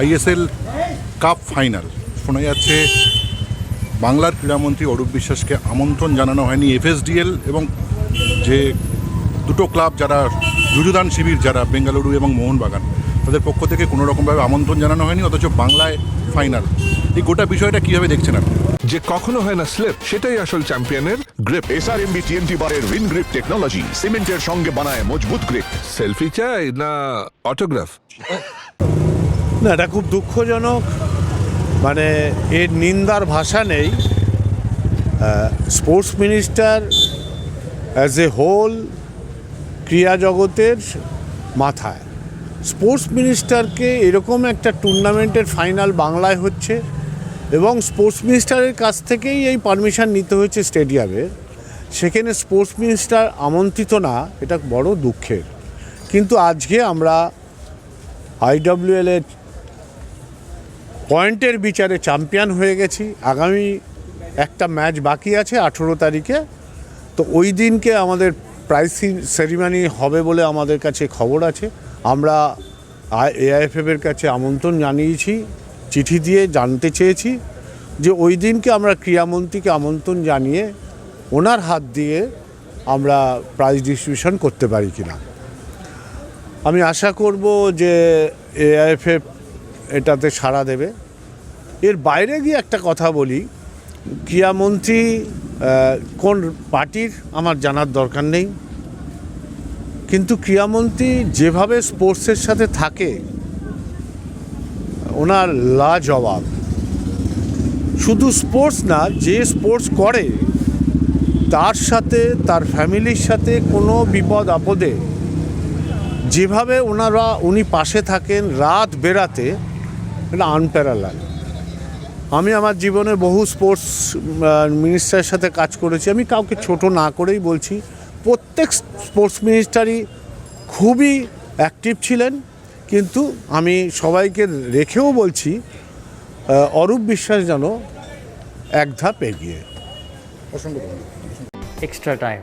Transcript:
ISL cup final. শোনা যাচ্ছে বাংলার ক্রীড়ামন্ত্রী অরূপ বিশ্বাসকে আমন্ত্রণ জানানো হয়নি এফএসডিএল এবং যে দুটো ক্লাব যারা যুযুদান শিবির যারা বেঙ্গালুরু এবং মোহনবাগান তাদের পক্ষ থেকে কোনো রকমভাবে আমন্ত্রণ জানানো হয়নি অথচ বাংলায় ফাইনাল। এই গোটা বিষয়টা কীভাবে দেখছেন আপনি? যে কখনো হয় না স্লিপ সেটাই আসল চ্যাম্পিয়নের গ্রিপ। এসআরএমবি টিএনটি বারের উইন গ্রিপ টেকনোলজি সিমেন্টের সঙ্গে বানায় মজবুত গ্রিপ সেলফি চাই না অটোগ্রাফ না, এটা খুব দুঃখজনক। মানে এর নিন্দার ভাষা নেই। Sports minister as a whole ক্রীড়া জগতের মাথায়। স্পোর্টস মিনিস্টারকে এরকম একটা টুর্নামেন্টের ফাইনাল বাংলায় হচ্ছে এবং স্পোর্টস মিনিস্টারের কাছ থেকেই এই পারমিশন নিতে হয়েছে স্টেডিয়ামে সেখানে স্পোর্টস মিনিস্টার আমন্ত্রিত না, এটা বড় দুঃখের। কিন্তু আজকে আমরা আইডব্লিউএল এর পয়েন্টের বিচারে চ্যাম্পিয়ন হয়ে গেছি। আগামী একটা ম্যাচ বাকি আছে আঠেরো তারিখে। তো ওই দিনকে আমাদের প্রাইজ সেরিমানি হবে বলে আমাদের কাছে খবর আছে। আমরা এআইএফএফ এর কাছে আমন্ত্রণ জানিয়েছি, চিঠি দিয়ে জানতে চেয়েছি যে ওই দিনকে আমরা ক্রীড়ামন্ত্রীকে আমন্ত্রণ জানিয়ে ওনার হাত দিয়ে আমরা প্রাইজ ডিস্ট্রিবিউশন করতে পারি কিনা। আমি আশা করব যে এআইএফএফ এটাতে সাড়া দেবে। এর বাইরে গিয়ে একটা কথা বলি। ক্রীড়ামন্ত্রী কোন পার্টির আমার জানার দরকার নেই। কিন্তু ক্রীড়ামন্ত্রী যেভাবে স্পোর্টসের সাথে থাকে, ওনার লাজবাব। শুধু স্পোর্টস না, যে স্পোর্টস করে, তার সাথে, তার ফ্যামিলির সাথে কোনো বিপদ আপদে, যেভাবে ওনারা, উনি পাশে থাকেন রাত বেরাতে এটা আনপ্যারালাল আমি আমার জীবনে বহু স্পোর্টস মিনিস্টারের সাথে কাজ করেছি। আমি কাউকে ছোট না করেই বলছি, প্রত্যেক স্পোর্টস মিনিস্টারই খুবই অ্যাক্টিভ ছিলেন, কিন্তু আমি সবাইকে রেখেও বলছি অরূপ বিশ্বাস যেন এক ধাপ এগিয়ে। Extra time.